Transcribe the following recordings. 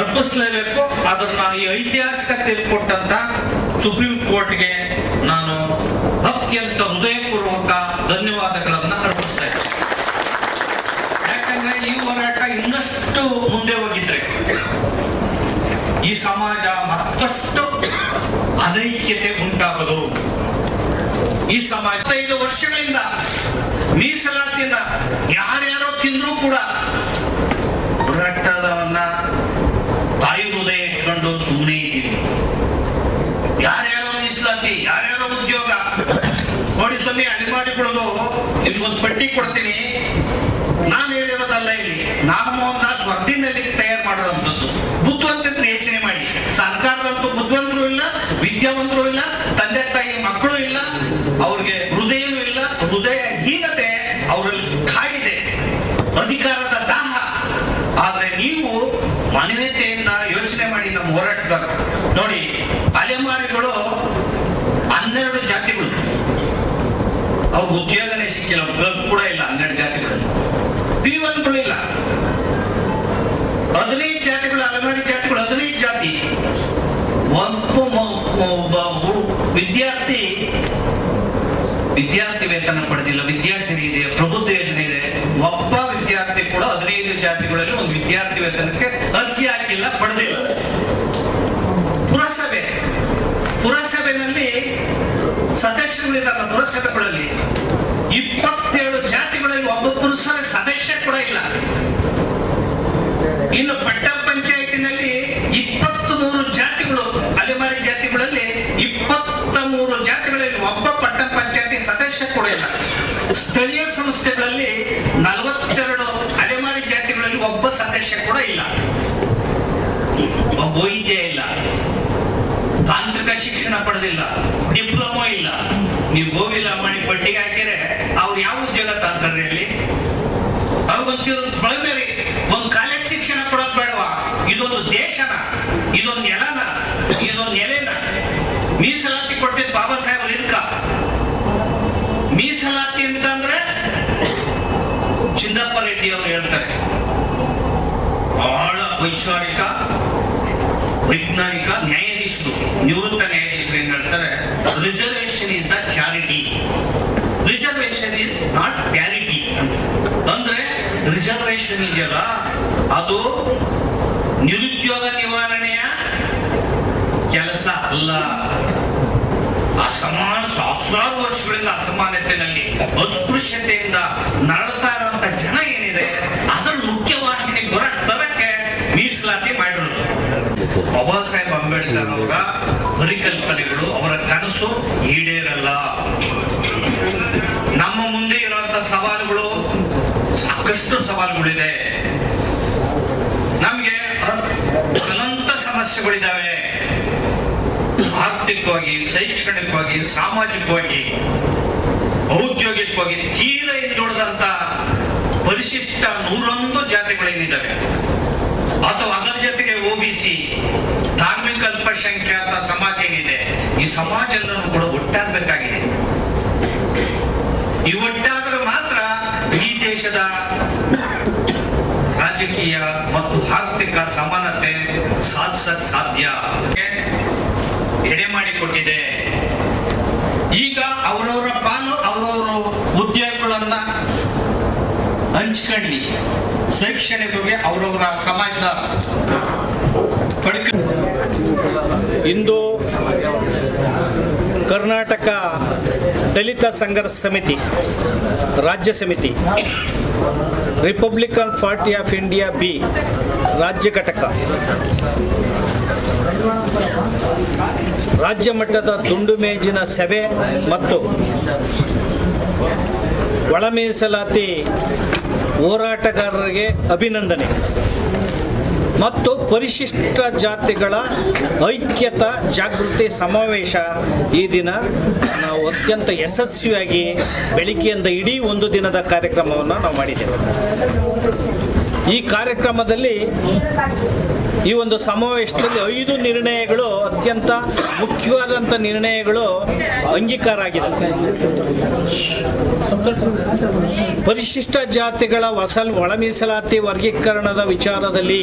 ಅರ್ಪಿಸಲೇಬೇಕು. ಅದನ್ನ ಈ ಐತಿಹಾಸಿಕ ಕೊಟ್ಟಂತ ಸುಪ್ರೀಂ ಕೋರ್ಟ್ಗೆ ನಾನು ಅತ್ಯಂತ ಹೃದಯಪೂರ್ವಕ ಧನ್ಯವಾದಗಳನ್ನ ಅರ್ಪಿಸ್ತಾ ಇದ್ದೇನೆ. ಯಾಕಂದ್ರೆ ಈ ಹೋರಾಟ ಇನ್ನಷ್ಟು ಮುಂದೆ ಹೋಗಿದ್ರೆ ಈ ಸಮಾಜ ಮತ್ತಷ್ಟು ಅನೈಕ್ಯತೆ ಉಂಟಾಗದು. ಈ ಸಮಾಜ ಐದು ವರ್ಷಗಳಿಂದ ಮೀಸಲಾತಿಯಿಂದ ಯಾರ್ಯಾರೋ ತಿಂದ್ರೂ ಕೂಡ ಹೋರಾಟದವನ್ನ ತಾಯಿ ಹೃದಯ ಇಟ್ಕೊಂಡು ಸುಮ್ಮನೆ ಇದ್ದೀವಿ ಯಾರ್ಯಾರೋ ಮೀಸಲಾತಿ ಯಾರ್ಯಾರೋ ಉದ್ಯೋಗ ಸ್ವಾಮಿ ಅಡಿಮಾಡಿಕೊಳ್ಳೋದು ನಿಮ್ಗೊಂದು ಪಟ್ಟಿ ಕೊಡ್ತೀನಿ. ನಾನು ಹೇಳಿರೋದಲ್ಲ ಇಲ್ಲಿ ನಾಗಮೋಹನ್ ದಾಸ್ ವರದಿನಲ್ಲಿ ತಯಾರು ಮಾಡಿರುವಂಥದ್ದು. ಬುದ್ಧಿವಂತಿದ್ರೆ ಯೋಚನೆ ಮಾಡಿ. ಸರ್ಕಾರದಂತೂ ಬುದ್ಧಿವಂತರು ಇಲ್ಲ, ವಿದ್ಯಾವಂತರು ಇಲ್ಲ, ತಂದೆ ತಾಯಿ ಮಕ್ಕಳು ಇಲ್ಲ, ಅವ್ರಿಗೆ ಹೃದಯನೂ ಇಲ್ಲ ಹೃದಯ ಹೀನತೆ ಅವರಲ್ಲಿ ಕಾಡಿದೆ. ಅಧಿಕಾರದ ದಾಹ. ಆದ್ರೆ ನೀವು ಮಾನವೀಯತೆಯಿಂದ ಯೋಚನೆ ಮಾಡಿ ನಮ್ಮ ಹೋರಾಟಗಾರ ನೋಡಿ ಅಲೆಮಾರಿಗಳು ಹನ್ನೆರಡು ಜಾತಿಗಳು ಅವ್ರ ಉದ್ಯೋಗನೇ ಸಿಕ್ಕಿಲ್ಲ ಅವ್ರ ಕೂಡ ಇಲ್ಲ, ಹನ್ನೆರಡು ಜಾತಿಗಳು. ಕೂಡ ಇಲ್ಲ. ಹದಿನೈದು ಜಾತಿಗಳು, ಅಲೆಮಾರಿ ಜಾತಿಗಳು, ಹದಿನೈದು ಜಾತಿ. ವಿದ್ಯಾರ್ಥಿ. ವಿದ್ಯಾರ್ಥಿ ವೇತನ ಪಡೆದಿಲ್ಲ ವಿದ್ಯಾಸಿರಿ ಇದೆ, ಪ್ರಬುದ್ಧ ಯೋಜನೆ ಇದೆ. ಒಬ್ಬ ವಿದ್ಯಾರ್ಥಿ ಕೂಡ ಹದಿನೈದು ಜಾತಿಗಳಲ್ಲಿ ಒಂದು ವಿದ್ಯಾರ್ಥಿ ವೇತನಕ್ಕೆ ಅರ್ಜಿ ಹಾಕಿಲ್ಲ, ಪಡೆದಿಲ್ಲ. ಪುರಸಭೆ. ಪುರಸಭೆಯಲ್ಲಿ ಸದಸ್ಯರುಗಳಿದ್ದಾರೆ ಪುರಸಭೆಗಳಲ್ಲಿ ಇಪ್ಪತ್ತೇಳು ಜಾತಿಗಳಲ್ಲಿ ಒಬ್ಬ ಸಹ ಸದಸ್ಯ ಕೂಡ ಇಲ್ಲ. ಇನ್ನು ಪಟ್ಟ ಶಿಕ್ಷಣ ಪಡೆದಿಲ್ಲ, ಡಿಪ್ಲೊಮೋ ಇಲ್ಲ. ನೀವು ಗೋವಿಲ್ಲ ಮಾಡಿ ಪಟ್ಟಿಗೆ ಹಾಕಿದ್ರೆ ಅವ್ರು ಯಾವ ಉದ್ಯೋಗ ತಾಂತಾರೆ ಅಲ್ಲಿ? ಅವ್ರಿಗೊಂಚೂರು ಬಳಬೇರಿ ಒಂದು ಕಾಲೇಜ್ ಶಿಕ್ಷಣ ಕೊಡೋದ್ ಬೇಡವಾ? ಇದೊಂದು ದೇಶನ, ಇದೊಂದು ನೆಲನ, ಇದೊಂದು ನೆಲೆನ. ಮೀಸಲಾತಿ ಕೊಟ್ಟಿದ್ದು ಬಾಬಾ ಸಾಹೇಬ್ ಇದಕ್ಕ? ಮೀಸಲಾತಿ ಅಂತಂದ್ರೆ ಚಿನ್ನಪ್ಪ ರೆಡ್ಡಿ ಅವರು ಹೇಳ್ತಾರೆ. ಬಹಳ ವೈಚಾರಿಕ, ವೈಜ್ಞಾನಿಕ ನ್ಯಾಯಾಧೀಶರು ನಿವೃತ್ತ ನ್ಯಾಯಾಧೀಶರು ಏನ್ ಹೇಳ್ತಾರೆ? Reservation is the charity reservation is not parity ಅಂದ್ರೆ ರಿಸರ್ವೇಶನ್ ಇದೆಯಲ್ಲ, ಅದು ನಿರುದ್ಯೋಗ ನಿವಾರಣೆಯ ಕೆಲಸ ಅಲ್ಲ. ಅಸಮಾನ ಸಹಸ್ರಾರು ವರ್ಷಗಳಿಂದ ಅಸಮಾನತೆಯಲ್ಲಿ, ಅಸ್ಪೃಶ್ಯತೆಯಿಂದ ನರಳ್ತಾ ಇರುವಂತ ಜನ ಏನಿದೆ ಅದರ ಮುಖ್ಯವಾಹಿನಿ ಹೊರ ತರಕ್ಕೆ ಮೀಸಲಾತಿ ಮಾಡಿರೋದು ಬಾಬಾ ಸಾಹೇಬ್ ಅಂಬೇಡ್ಕರ್ ಅವರ ಪರಿಕಲ್ಪನೆಗಳು ಅವರ ಕನಸು ಈಡೇರಲ್ಲ. ನಮ್ಮ ಮುಂದೆ ಇರುವಂತ ಸವಾಲುಗಳು ಸಾಕಷ್ಟು ಸವಾಲುಗಳಿದೆ. ನಮಗೆ ಅನಂತ ಸಮಸ್ಯೆಗಳಿದ್ದಾವೆ. ಆರ್ಥಿಕವಾಗಿ, ಶೈಕ್ಷಣಿಕವಾಗಿ, ಸಾಮಾಜಿಕವಾಗಿ, ಔದ್ಯೋಗಿಕವಾಗಿ ತೀರ ಹಿಂದುಳಿದಂತ ಪರಿಶಿಷ್ಟ ನೂರೊಂದು ಜಾತಿಗಳೇನಿದ್ದಾವೆ. ಅಥವಾ ಅದರ ಜೊತೆಗೆ ಒಬಿಸಿ ಧಾರ್ಮಿಕ ಅಲ್ಪಸಂಖ್ಯಾತ ಸಮಾಜ ಏನಿದೆ, ಈ ಸಮಾಜ ಎಲ್ಲನೂ ಕೂಡ ಒಟ್ಟಾಗಬೇಕಾಗಿದೆ. ಈ ಒಟ್ಟಾದ್ರೆ ಮಾತ್ರ ಈ ದೇಶದ ರಾಜಕೀಯ ಮತ್ತು ಆರ್ಥಿಕ ಸಮಾನತೆ ಸಾಧಿಸಕ್ ಸಾಧ್ಯ. ಎಡೆ ಮಾಡಿಕೊಟ್ಟಿದೆ. ಈಗ ಅವರವರ ಪಾಲು, ಅವರವರು ಉದ್ಯೋಗಗಳನ್ನ ಹಂಚ್ಕೊಳ್ಳಿ ಶೈಕ್ಷಣಿಕವಾಗಿ ಅವರವರ ಸಮಾಜದ ಇಂದು ಕರ್ನಾಟಕ ದಲಿತ ಸಂಘರ್ಷ ಸಮಿತಿ, ರಾಜ್ಯ ಸಮಿತಿ republican party of India B ರಾಜ್ಯ ಘಟಕ. ರಾಜ್ಯ ಮಟ್ಟದ ದುಂಡು ಮೇಜಿನ ಸಭೆ ಮತ್ತು ಒಳ ಮೀಸಲಾತಿ ಹೋರಾಟಗಾರರಿಗೆ ಅಭಿನಂದನೆ. ಮತ್ತು ಪರಿಶಿಷ್ಟ ಜಾತಿಗಳ ಐಕ್ಯತಾ, ಜಾಗೃತಿ, ಸಮಾವೇಶ ಈ ದಿನ ನಾವು ಅತ್ಯಂತ ಯಶಸ್ವಿಯಾಗಿ ಬೆಳಿಗ್ಗೆಯಿಂದ ಇಡೀ ಒಂದು ದಿನದ ಕಾರ್ಯಕ್ರಮವನ್ನು ನಾವು ಮಾಡಿದ್ದೇವೆ. ಈ ಕಾರ್ಯಕ್ರಮದಲ್ಲಿ ಈ ಒಂದು ಸಮಾವೇಶದಲ್ಲಿ ಐದು ನಿರ್ಣಯಗಳು, ಅತ್ಯಂತ ಮುಖ್ಯವಾದಂಥ ನಿರ್ಣಯಗಳು ಅಂಗೀಕಾರ ಆಗಿದೆ. ಪರಿಶಿಷ್ಟ ಜಾತಿಗಳ ವಸಲ್ ಒಳ ಮೀಸಲಾತಿ ವರ್ಗೀಕರಣದ ವಿಚಾರದಲ್ಲಿ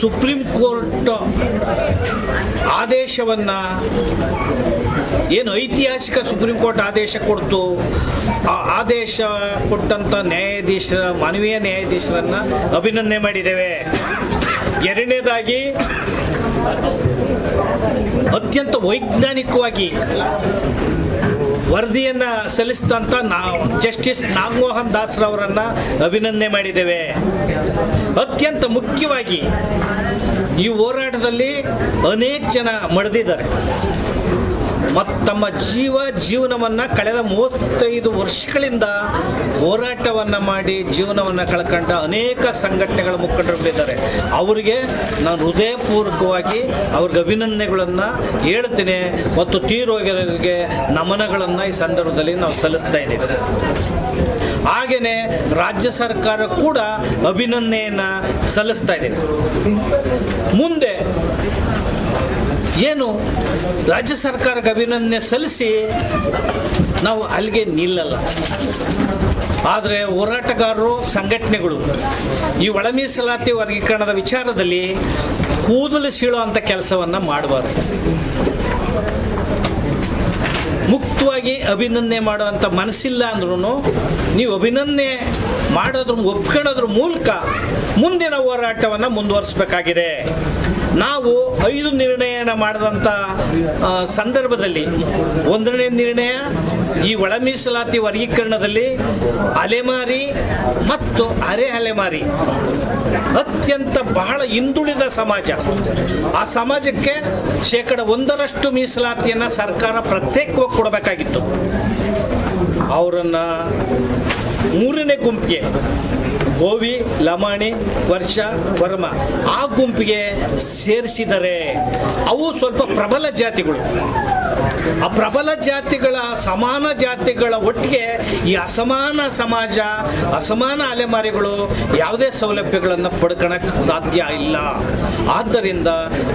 ಸುಪ್ರೀಂ ಕೋರ್ಟ್ ಆದೇಶವನ್ನು ಏನು ಐತಿಹಾಸಿಕ ಸುಪ್ರೀಂ ಕೋರ್ಟ್ ಆದೇಶ ಕೊಡ್ತು, ಆ ಆದೇಶ ಕೊಟ್ಟಂಥ ನ್ಯಾಯಾಧೀಶರ, ಮಾನವೀಯ ನ್ಯಾಯಾಧೀಶರನ್ನು ಅಭಿನಂದನೆ ಮಾಡಿದ್ದೇವೆ. ಎರಡನೇದಾಗಿ, ಅತ್ಯಂತ ವೈಜ್ಞಾನಿಕವಾಗಿ ವರದಿಯನ್ನು ಸಲ್ಲಿಸಿದಂಥ ನಾ ಜಸ್ಟಿಸ್ ನಾಗಮೋಹನ್ ದಾಸ್ರವರನ್ನು ಅಭಿನಂದನೆ ಮಾಡಿದ್ದೇವೆ. ಅತ್ಯಂತ ಮುಖ್ಯವಾಗಿ ಈ ಹೋರಾಟದಲ್ಲಿ ಅನೇಕ ಜನ ಮಡಿದಿದ್ದಾರೆ. ಮತ್ತು ತಮ್ಮ ಜೀವ ಜೀವನವನ್ನು ಕಳೆದ ಮೂವತ್ತೈದು ವರ್ಷಗಳಿಂದ ಹೋರಾಟವನ್ನು ಮಾಡಿ ಜೀವನವನ್ನು ಕಳ್ಕೊಂಡ ಅನೇಕ ಸಂಘಟನೆಗಳ ಮುಖಂಡರುಗಳಿದ್ದಾರೆ. ಅವರಿಗೆ ನಾನು ಹೃದಯಪೂರ್ವಕವಾಗಿ ಅವ್ರಿಗೆ ಅಭಿನಂದನೆಗಳನ್ನು ಹೇಳ್ತೇನೆ ಮತ್ತು ತೀರೋಗಿರೋರಿಗೆ ನಮನಗಳನ್ನು ಈ ಸಂದರ್ಭದಲ್ಲಿ ನಾವು ಸಲ್ಲಿಸ್ತಾ ಇದ್ದೀವಿ. ಹಾಗೆಯೇ ರಾಜ್ಯ ಸರ್ಕಾರ ಕೂಡ ಅಭಿನಂದನೆಯನ್ನು ಸಲ್ಲಿಸ್ತಾ ಇದೆ. ಮುಂದೆ ಏನು ರಾಜ್ಯ ಸರ್ಕಾರಕ್ಕೆ ಅಭಿನಂದನೆ ಸಲ್ಲಿಸಿ ನಾವು ಅಲ್ಲಿಗೆ ನಿಲ್ಲಲ್ಲ. ಆದರೆ ಹೋರಾಟಗಾರರು ಸಂಘಟನೆಗಳು ಈ ಒಳ ಮೀಸಲಾತಿ ವರ್ಗೀಕರಣದ ವಿಚಾರದಲ್ಲಿ ಕೂದಲು ಸೀಳುವಂಥ ಕೆಲಸವನ್ನು ಮಾಡಬಾರ್ದು ಮುಕ್ತವಾಗಿ ಅಭಿನಂದನೆ ಮಾಡುವಂಥ ಮನಸ್ಸಿಲ್ಲ ಅಂದ್ರೂ ನೀವು ಅಭಿನಂದನೆ ಮಾಡೋದ್ರ ಒಪ್ಕೊಳ್ಳೋದ್ರ ಮೂಲಕ ಮುಂದಿನ ಹೋರಾಟವನ್ನು ಮುಂದುವರಿಸಬೇಕಾಗಿದೆ. ನಾವು ಐದು ನಿರ್ಣಯನ ಮಾಡಿದಂಥ ಸಂದರ್ಭದಲ್ಲಿ ಒಂದನೇ ನಿರ್ಣಯ ಈ ಒಳ ಮೀಸಲಾತಿ ವರ್ಗೀಕರಣದಲ್ಲಿ ಅಲೆಮಾರಿ ಮತ್ತು ಅರೆ ಅಲೆಮಾರಿ ಅತ್ಯಂತ ಬಹಳ ಹಿಂದುಳಿದ ಸಮಾಜ. ಆ ಸಮಾಜಕ್ಕೆ ಶೇಕಡ ಒಂದರಷ್ಟು ಮೀಸಲಾತಿಯನ್ನು ಸರ್ಕಾರ ಪ್ರತ್ಯೇಕವಾಗಿ ಕೊಡಬೇಕಾಗಿತ್ತು. ಅವರನ್ನು ಮೂರನೇ ಗುಂಪಿಗೆ ಗೋವಿ, ಲಮಾಣಿ, ವರ್ಷ, ವರ್ಮ ಆ ಗುಂಪಿಗೆ ಸೇರಿಸಿದರೆ ಅವು ಸ್ವಲ್ಪ ಪ್ರಬಲ ಜಾತಿಗಳು. ಆ ಪ್ರಬಲ ಜಾತಿಗಳ, ಸಮಾನ ಜಾತಿಗಳ ಒಟ್ಟಿಗೆ ಈ ಅಸಮಾನ ಸಮಾಜ, ಅಸಮಾನ ಅಲೆಮಾರಿಗಳು ಯಾವುದೇ ಸೌಲಭ್ಯಗಳನ್ನು ಪಡ್ಕೊಳಕ್ಕೆ ಸಾಧ್ಯ ಇಲ್ಲ. ಆದ್ದರಿಂದ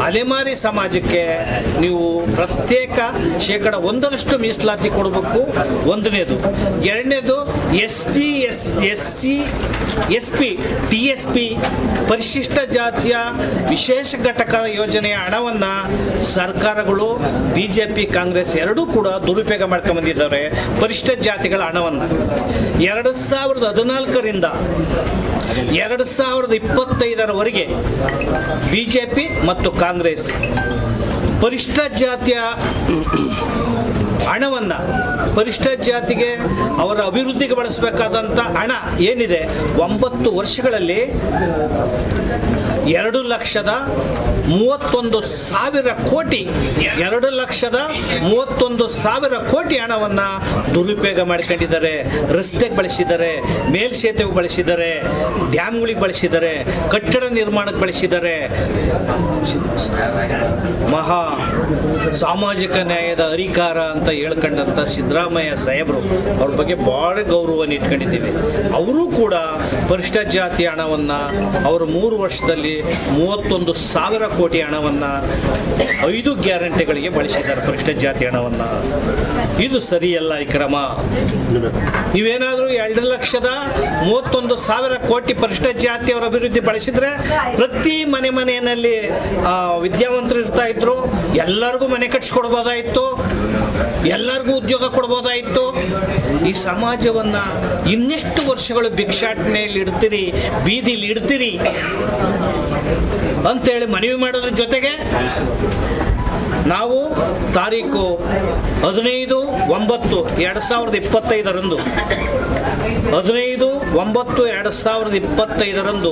ಅಲೆಮಾರಿ ಸಮಾಜಕ್ಕೆ ನೀವು ಪ್ರತ್ಯೇಕ ಶೇಕಡ ಒಂದರಷ್ಟು ಮೀಸಲಾತಿ ಕೊಡಬೇಕು. ಒಂದನೇದು. ಎರಡನೇದು S P S S C S P, T S P ಪರಿಶಿಷ್ಟ ಜಾತಿಯ ವಿಶೇಷ ಘಟಕದ ಯೋಜನೆಯ ಹಣವನ್ನು ಸರ್ಕಾರಗಳು ಬಿ ಜೆ ಪಿ ಕಾಂಗ್ರೆಸ್ ಎರಡೂ ಕೂಡ ದುರುಪಯೋಗ ಮಾಡ್ಕೊಂಬಂದಿದ್ದಾರೆ ಪರಿಶಿಷ್ಟ ಜಾತಿಗಳ ಹಣವನ್ನು. ಎರಡು ಸಾವಿರದ ಹದಿನಾಲ್ಕರಿಂದ ಎರಡು ಸಾವಿರದ ಇಪ್ಪತ್ತೈದರವರೆಗೆ ಬಿ ಜೆ ಪಿ ಮತ್ತು ಕಾಂಗ್ರೆಸ್ ಪರಿಶಿಷ್ಟ ಜಾತಿಯ ಹಣವನ್ನು ಪರಿಷ್ಠ ಜಾತಿಗೆ ಅವರ ಅಭಿವೃದ್ಧಿಗೆ ಬಳಸಬೇಕಾದಂಥ ಹಣ ಏನಿದೆ? ಒಂಬತ್ತು ವರ್ಷಗಳಲ್ಲಿ ಎರಡು ಲಕ್ಷದ ಮೂವತ್ತೊಂದು ಸಾವಿರ ಕೋಟಿ, ಎರಡು ಲಕ್ಷದ ಮೂವತ್ತೊಂದು ಸಾವಿರ ಕೋಟಿ ಹಣವನ್ನು ದುರುಪಯೋಗ ಮಾಡ್ಕೊಂಡಿದ್ದಾರೆ. ರಸ್ತೆಗೆ ಬಳಸಿದ್ದಾರೆ ಮೇಲ್ಸೇತುವೆ ಬಳಸಿದ್ದಾರೆ, ಡ್ಯಾಮ್ಗಳಿಗೆ ಬಳಸಿದ್ದಾರೆ, ಕಟ್ಟಡ ನಿರ್ಮಾಣಕ್ಕೆ ಬಳಸಿದ್ದಾರೆ. ಮಹಾ ಸಾಮಾಜಿಕ ನ್ಯಾಯದ ಅರಿಕಾರ ಅಂತ ಹೇಳ್ಕೊಂಡಂಥ ಸಿದ್ದರಾಮಯ್ಯ ಸಾಹೇಬರು ಅವ್ರ ಬಗ್ಗೆ ಭಾಳ ಗೌರವವನ್ನು ಇಟ್ಕೊಂಡಿದ್ದೀವಿ. ಅವರು ಕೂಡ ಪರಿಷ್ಠ ಜಾತಿ ಹಣವನ್ನು ಅವರು ಮೂರು ವರ್ಷದಲ್ಲಿ ಮೂವತ್ತೊಂದು ಸಾವಿರ ಕೋಟಿ ಹಣವನ್ನು ಐದು ಗ್ಯಾರಂಟಿಗಳಿಗೆ ಬಳಸಿದ್ದಾರೆ ಪರಿಷ್ಠ ಜಾತಿ ಹಣವನ್ನು. ಇದು ಸರಿಯಲ್ಲ ಈ ಕ್ರಮ ನೀವೇನಾದರೂ ಎರಡು ಲಕ್ಷದ ಮೂವತ್ತೊಂದು ಸಾವಿರ ಕೋಟಿ ಪರಿಷ್ಠ ಜಾತಿಯವರ ಅಭಿವೃದ್ಧಿ ಬಳಸಿದ್ರೆ ಪ್ರತಿ ಮನೆ ಮನೆಯಲ್ಲಿ ವಿದ್ಯಾವಂತರು ಇರ್ತಾ ಇದ್ರು, ಎಲ್ಲರಿಗೂ ಮನೆ ಕಟ್ಸ್ಕೊಡ್ಬೋದಾಯಿತು, ಎಲ್ಲರಿಗೂ ಉದ್ಯೋಗ ಕೊಡ್ಬೋದಾಯಿತು. ಈ ಸಮಾಜವನ್ನ ಇನ್ನೆಷ್ಟು ವರ್ಷಗಳು ಭಿಕ್ಷಾಟನೆಯಲ್ಲಿ ಇಡ್ತೀರಿ, ಬೀದಿಲಿ ಇಡ್ತೀರಿ ಅಂತೇಳಿ ಮನವಿ ಮಾಡೋದ್ರ ಜೊತೆಗೆ ನಾವು ತಾರೀಕು ಹದಿನೈದು ಒಂಬತ್ತು ಎರಡು ಸಾವಿರದ ಇಪ್ಪತ್ತೈದರಂದು, ಹದಿನೈದು ಒಂಬತ್ತು ಎರಡು ಸಾವಿರದ ಇಪ್ಪತ್ತೈದರಂದು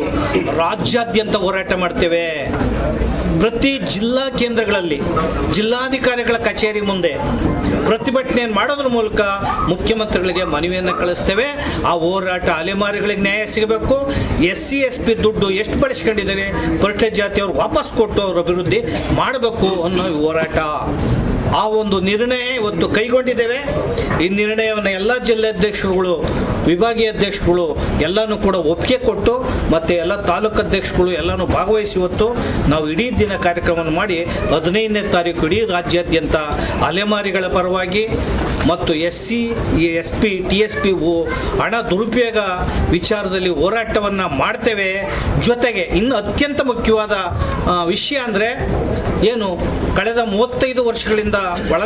ರಾಜ್ಯಾದ್ಯಂತ ಹೋರಾಟ ಮಾಡ್ತೇವೆ. ಪ್ರತಿ ಜಿಲ್ಲಾ ಕೇಂದ್ರಗಳಲ್ಲಿ ಜಿಲ್ಲಾಧಿಕಾರಿಗಳ ಕಚೇರಿ ಮುಂದೆ ಪ್ರತಿಭಟನೆ ಮಾಡೋದ್ರ ಮೂಲಕ ಮುಖ್ಯಮಂತ್ರಿಗಳಿಗೆ ಮನವಿಯನ್ನು ಕಳಿಸ್ತೇವೆ. ಆ ಹೋರಾಟ ಅಲೆಮಾರಿಗಳಿಗೆ ನ್ಯಾಯ ಸಿಗಬೇಕು. ಎಸ್ ಸಿ ಎಸ್ ಪಿ ದುಡ್ಡು ಎಷ್ಟು ಬಳಸ್ಕೊಂಡಿದ್ದಾರೆ ಪರಿಷ್ಠ ಜಾತಿಯವ್ರು ವಾಪಸ್ ಕೊಟ್ಟು ಅವ್ರ ಅಭಿವೃದ್ಧಿ ಮಾಡಬೇಕು ಅನ್ನೋ ಹೋರಾಟ. ಆ ಒಂದು ನಿರ್ಣಯ ಇವತ್ತು ಕೈಗೊಂಡಿದ್ದೇವೆ. ಈ ನಿರ್ಣಯವನ್ನು ಎಲ್ಲ ಜಿಲ್ಲಾಧ್ಯಕ್ಷರುಗಳು ವಿಭಾಗೀಯ ಅಧ್ಯಕ್ಷರುಗಳು ಎಲ್ಲನೂ ಕೂಡ ಒಪ್ಪಿಗೆ ಕೊಟ್ಟು ಮತ್ತು ಎಲ್ಲ ತಾಲೂಕು ಅಧ್ಯಕ್ಷರುಗಳು ಎಲ್ಲನೂ ಭಾಗವಹಿಸಿ ಇವತ್ತು ನಾವು ಇಡೀ ದಿನ ಕಾರ್ಯಕ್ರಮವನ್ನು ಮಾಡಿ ಹದಿನೈದನೇ ತಾರೀಕು ಇಡೀ ರಾಜ್ಯಾದ್ಯಂತ ಅಲೆಮಾರಿಗಳ ಪರವಾಗಿ ಮತ್ತು S C S P, T S P ಹಣ ದುರುಪಯೋಗ ವಿಚಾರದಲ್ಲಿ ಹೋರಾಟವನ್ನು ಮಾಡ್ತೇವೆ. ಜೊತೆಗೆ ಇನ್ನು ಅತ್ಯಂತ ಮುಖ್ಯವಾದ ವಿಷಯ ಅಂದರೆ ಏನು, ಕಳೆದ ಮೂವತ್ತೈದು ವರ್ಷಗಳಿಂದ ಒಳ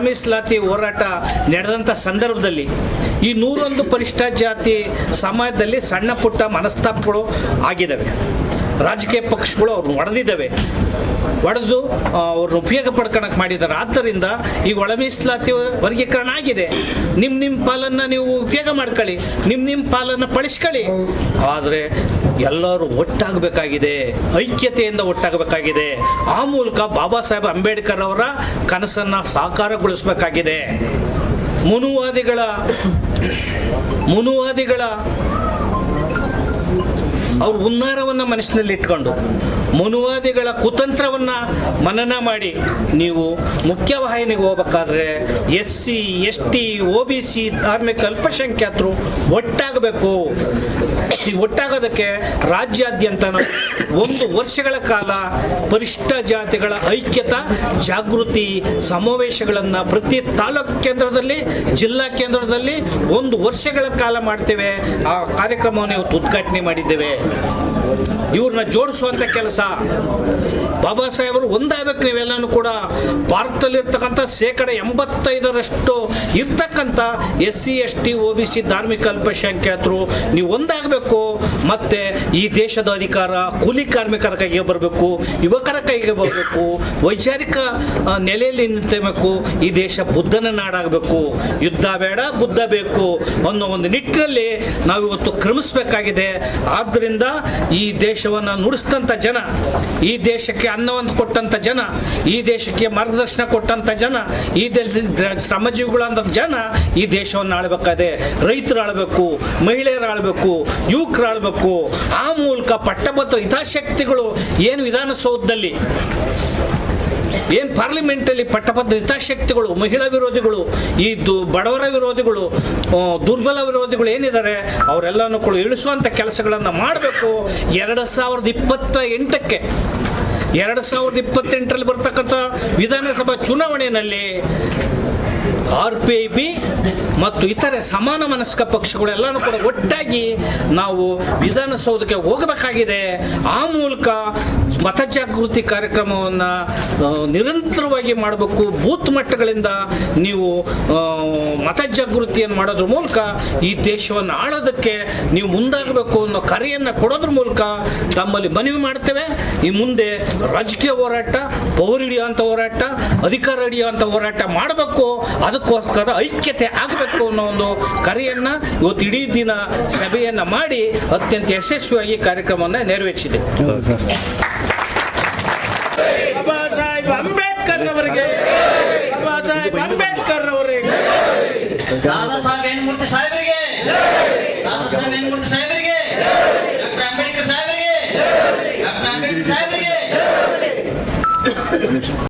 ಹೋರಾಟ ನಡೆದಂಥ ಸಂದರ್ಭದಲ್ಲಿ ಈ ನೂರೊಂದು ಪರಿಷ್ಠ ಜಾತಿ ಸಮಾಜದಲ್ಲಿ ಸಣ್ಣ ಪುಟ್ಟ ಮನಸ್ತಾಪಗಳು ಆಗಿದ್ದಾವೆ. ರಾಜಕೀಯ ಪಕ್ಷಗಳು ಅವ್ರನ್ನ ಹೊಡೆದಿದ್ದಾವೆ ಹೊಡೆದು ಅವ್ರನ್ನ ಉಪಯೋಗ ಪಡ್ಕೊಳಕ್ಕೆ ಮಾಡಿದ್ದಾರೆ. ಆದ್ದರಿಂದ ಈಗ ಒಳ ಮೀಸಲಾತಿ ವರ್ಗೀಕರಣ ಆಗಿದೆ. ನಿಮ್ಮ ನಿಮ್ಮ ಪಾಲನ್ನು ನೀವು ಉಪಯೋಗ ಮಾಡ್ಕೊಳ್ಳಿ. ನಿಮ್ಮ ನಿಮ್ಮ ಪಾಲನ್ನು ಪಳಿಸ್ಕೊಳ್ಳಿ. ಆದರೆ ಎಲ್ಲರೂ ಒಟ್ಟಾಗಬೇಕಾಗಿದೆ. ಐಕ್ಯತೆಯಿಂದ ಒಟ್ಟಾಗಬೇಕಾಗಿದೆ. ಆ ಮೂಲಕ ಬಾಬಾ ಸಾಹೇಬ್ ಅಂಬೇಡ್ಕರ್ ಅವರ ಕನಸನ್ನು ಸಾಕಾರಗೊಳಿಸಬೇಕಾಗಿದೆ. ಮುನುವಾದಿಗಳ ಮುನುವಾದಿಗಳ, ಅವ್ರ ಹುನ್ನಾರವನ್ನು ಮನಸ್ಸಿನಲ್ಲಿ ಇಟ್ಕೊಂಡು ಮುನುವಾದಿಗಳ ಕುತಂತ್ರವನ್ನ ಮನನ ಮಾಡಿ ನೀವು ಮುಖ್ಯವಾಹಿನಿಗೆ ಹೋಗ್ಬೇಕಾದ್ರೆ S C, S T O B C ಧಾರ್ಮಿಕ ಅಲ್ಪಸಂಖ್ಯಾತರು ಒಟ್ಟಾಗಬೇಕು. ಈ ಒಟ್ಟಾಗೋದಕ್ಕೆ ರಾಜ್ಯಾದ್ಯಂತ ಒಂದು ವರ್ಷಗಳ ಕಾಲ ಪರಿಷ್ಠ ಜಾತಿಗಳ ಐಕ್ಯತಾ, ಜಾಗೃತಿ ಸಮಾವೇಶಗಳನ್ನು ಪ್ರತಿ ತಾಲೂಕು ಕೇಂದ್ರದಲ್ಲಿ, ಜಿಲ್ಲಾ ಕೇಂದ್ರದಲ್ಲಿ ಒಂದು ವರ್ಷಗಳ ಕಾಲ ಮಾಡ್ತೇವೆ. ಆ ಕಾರ್ಯಕ್ರಮವನ್ನು ಇವತ್ತು ಉದ್ಘಾಟನೆ ಮಾಡಿದ್ದೇವೆ. ಇವ್ರನ್ನ ಜೋಡಿಸುವಂಥ ಕೆಲಸ. ಬಾಬಾ ಸಾಹೇಬರು ಒಂದಾಗಬೇಕು ನೀವೆಲ್ಲನೂ ಕೂಡ. ಭಾರತದಲ್ಲಿರ್ತಕ್ಕಂಥ ಶೇಕಡ ಎಂಬತ್ತೈದರಷ್ಟು ಇರ್ತಕ್ಕಂಥ S C S T O B C ಧಾರ್ಮಿಕ ಅಲ್ಪಸಂಖ್ಯಾತರು, ನೀವು ಒಂದಾಗಬೇಕು. ಮತ್ತೆ ಈ ದೇಶದ ಅಧಿಕಾರ, ಕೂಲಿ ಕಾರ್ಮಿಕರ ಕೈಗೆ ಬರಬೇಕು, ಯುವಕರ ಕೈಗೆ ಬರಬೇಕು, ವೈಚಾರಿಕ ನೆಲೆಯಲ್ಲಿ ನಿಂತಬೇಕು, ಈ ದೇಶ ಬುದ್ಧನ ನಾಡಾಗಬೇಕು. ಯುದ್ಧ ಬೇಡ, ಬುದ್ಧ ಬೇಕು ಅನ್ನೋ ಒಂದು ನಿಟ್ಟಿನಲ್ಲಿ ನಾವು ಇವತ್ತು ಕ್ರಮಿಸಬೇಕಾಗಿದೆ. ಆದ್ದರಿಂದ ಈ ದೇಶವನ್ನು ನುಡಿಸ್ತಂಥ ಜನ, ಈ ದೇಶಕ್ಕೆ ಅನ್ನವನ್ನು ಕೊಟ್ಟಂಥ ಜನ, ಈ ದೇಶಕ್ಕೆ ಮಾರ್ಗದರ್ಶನ ಕೊಟ್ಟಂಥ ಜನ, ಈ ದೇಶದ ಶ್ರಮಜೀವಿಗಳಂತ ಜನ ಈ ದೇಶವನ್ನು ಆಳ್ಬೇಕಾದೆ. ರೈತರು ಆಳ್ಬೇಕು, ಮಹಿಳೆಯರು ಆಳ್ಬೇಕು, ಯುವಕರು ಆಳ್ಬೇಕು. ಆ ಮೂಲಕ ಪಟ್ಟಭದ್ರ ಹಿತಾಸಕ್ತಿಗಳು ಏನು ವಿಧಾನಸೌಧದಲ್ಲಿ ಏನು ಪಾರ್ಲಿಮೆಂಟಲ್ಲಿ ಪಟ್ಟಭದ್ರ ಹಿತಾಶಕ್ತಿಗಳು ಮಹಿಳಾ ವಿರೋಧಿಗಳು, ಈ ಬಡವರ ವಿರೋಧಿಗಳು ದುರ್ಬಲ ವಿರೋಧಿಗಳು ಏನಿದ್ದಾರೆ, ಅವರೆಲ್ಲನೂ ಕೂಡ ಇಳಿಸುವಂಥ ಕೆಲಸಗಳನ್ನು ಮಾಡಬೇಕು. ಎರಡು ಸಾವಿರದ ಇಪ್ಪತ್ತ ಎಂಟಕ್ಕೆ ಎರಡು ಸಾವಿರದ ಇಪ್ಪತ್ತೆಂಟರಲ್ಲಿ ಬರ್ತಕ್ಕಂಥ ವಿಧಾನಸಭಾ ಚುನಾವಣೆಯಲ್ಲಿ ಆರ್ ಪಿ ಐ ಬಿ ಮತ್ತು ಇತರೆ ಸಮಾನ ಮನಸ್ಕ ಪಕ್ಷಗಳೆಲ್ಲನೂ ಕೂಡ ಒಟ್ಟಾಗಿ ನಾವು ವಿಧಾನಸೌಧಕ್ಕೆ ಹೋಗಬೇಕಾಗಿದೆ. ಆ ಮೂಲಕ ಮತಜಾಗೃತಿ ಕಾರ್ಯಕ್ರಮವನ್ನು ನಿರಂತರವಾಗಿ ಮಾಡಬೇಕು. ಬೂತ್ ಮಟ್ಟಗಳಿಂದ ನೀವು ಮತ ಮತಜಾಗೃತಿಯನ್ನು ಮಾಡೋದ್ರ ಮೂಲಕ ಈ ದೇಶವನ್ನು ಆಳೋದಕ್ಕೆ ನೀವು ಮುಂದಾಗಬೇಕು ಅನ್ನೋ ಕರೆಯನ್ನು ಕೊಡೋದ್ರ ಮೂಲಕ ತಮ್ಮಲ್ಲಿ ಮನವಿ ಮಾಡ್ತೇವೆ. ಈ ಮುಂದೆ ರಾಜಕೀಯ ಹೋರಾಟ, ಪೌರ್ ಹಿಡಿಯುವಂಥ ಹೋರಾಟ, ಅಧಿಕಾರ ಹಿಡಿಯುವಂಥ ಹೋರಾಟ ಮಾಡಬೇಕು. ಅದಕ್ಕೋಸ್ಕರ ಐಕ್ಯತೆ ಆಗಬೇಕು ಅನ್ನೋ ಒಂದು ಕರೆಯನ್ನು ಇವತ್ತು ಇಡೀ ದಿನ ಸಭೆಯನ್ನು ಮಾಡಿ ಅತ್ಯಂತ ಯಶಸ್ವಿಯಾಗಿ ಕಾರ್ಯಕ್ರಮವನ್ನು ನೆರವೇರಿಸಿದೆ. ಅಂಬೇಡ್ಕರ್ ಅವರಿಗೆ ಬಾಬಾ ಸಾಹೇಬ್ ಅಂಬೇಡ್ಕರ್ ಅವರಿಗೆ ದಾದಾ ಸಾಹೇಬ್ ಹೆಣ್ಮೂರ್ತಿ ಸಾಹೇಬರಿಗೆ. ದಾದಾ ಸಾಹೇಬ್ ಹೆಣ್ಮೂರ್ತಿ ಸಾಹೇಬರಿಗೆ. ಡಾಕ್ಟರ್ ಅಂಬೇಡ್ಕರ್ ಸಾಹೇಬರಿಗೆ. ಡಾಕ್ಟರ್ ಅಂಬೇಡ್ಕರ್ ಸಾಹೇಬರಿಗೆ.